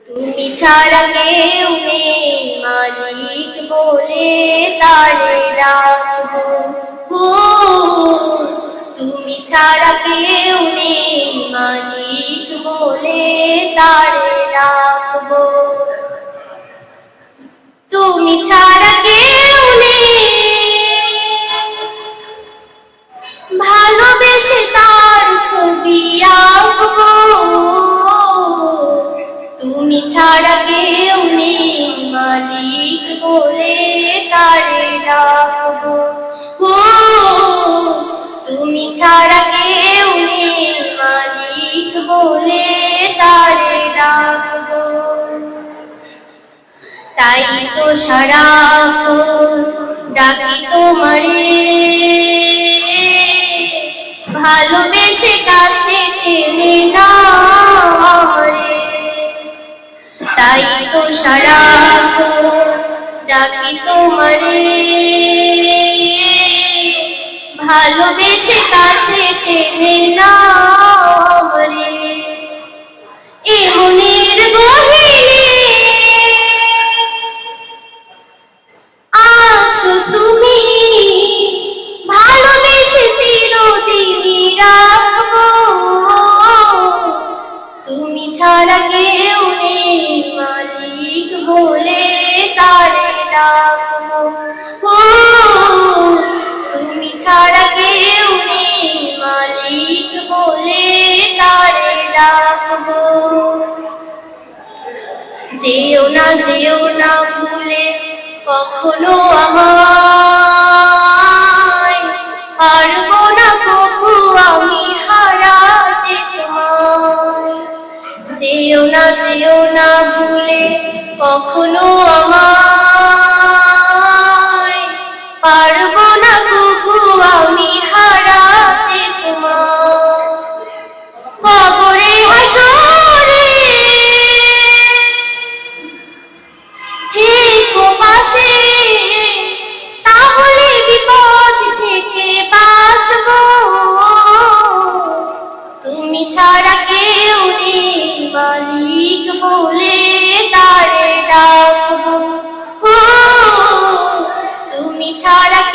তুমি ছাড়া কেউ মালিক বলে তারে রাখব। তুমি ছাড়া কেউ ছাড়া কেউ নেই, মালিক বলে তারে ডাকবো। ও, তুমি ছাড়া কেউ নেই, মালিক বলে তারে ডাকবো। তাই তো সারাক্ষণ ডাকি তোমারে। ভালোবেসে কাছে তো সারাক্ষণ ডাকি তোমারে ভালোবেসে কাছে টেনে বলে তারে ডাকবো। তুমি ছাড়া কেউ নেই, মালিক বলে তারে ডাকবো। যেও না যেও না ভুলে কখনো আমায় পারব না কবু আমি হারাতে তোমায়। যেও না যেও না ভুলে কখনো আমায় পারব না কবু আমি হারাতে তোমায়। কবরে হাসরে থেকো পাশে, তাহলে বিপদ থেকে বাঁচবো। তুমি ছাড়া কেউ নেই, মালিক বলে